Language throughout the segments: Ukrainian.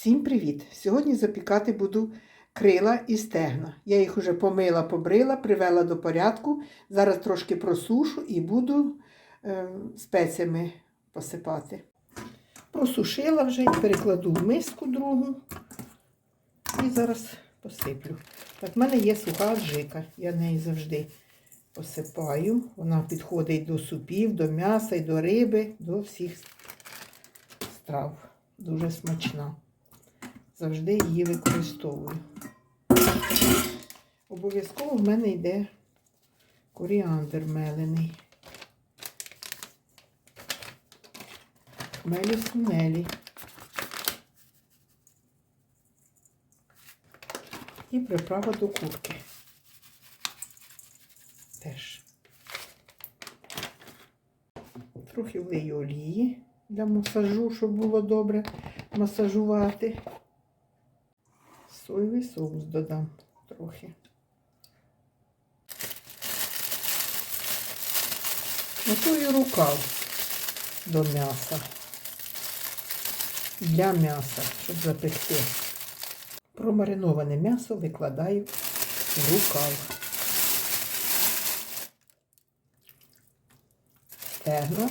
Всім привіт! Сьогодні запікати буду крила і стегна. Я їх уже помила, побрила, привела до порядку. Зараз трошки просушу і буду е, спеціями посипати. Просушила вже і перекладу в миску другу. І зараз посиплю. Так, в мене є суха аджика. Я неї завжди посипаю. Вона підходить до супів, до м'яса і до риби, до всіх страв. Дуже смачна. Завжди її використовую. Обов'язково в мене йде коріандр мелений. Сунелі. І приправа до курки. Теж. Трохи влию олії для масажу, щоб було добре масажувати. Соєвий соус додам трохи. Готую рукав до м'яса. Для м'яса, щоб запекти. Промариноване м'ясо викладаю в рукав. Стегна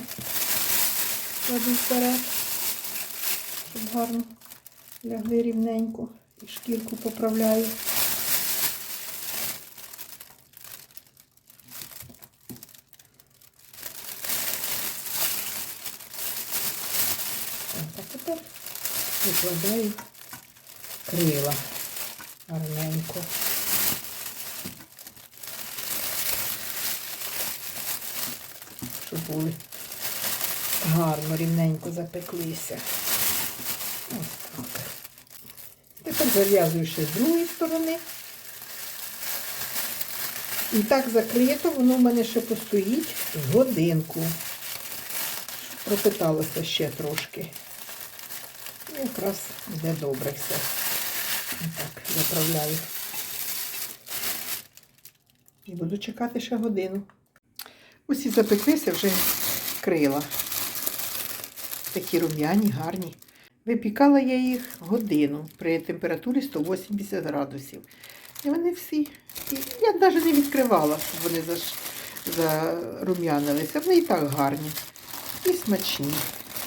кладу вперед, щоб гарно лягли рівненько і шкірку поправляю. Так, а тепер викладаю крила гарненько. Щоб були гарно, рівненько запеклися. Ось. Тепер зав'язую ще з другої сторони. І так закрито, воно в мене ще постоїть годинку. Пропиталося ще трошки. І якраз буде добре все. Отак, заправляю. І буду чекати ще годину. Усі запеклися вже крила. Такі рум'яні, гарні. Випікала я їх годину при температурі 180 градусів. І вони всі. Я навіть не відкривала, щоб вони зарум'янилися. Вони і так гарні. І смачні.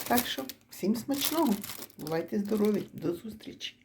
Так що всім смачного. Бувайте здорові, до зустрічі!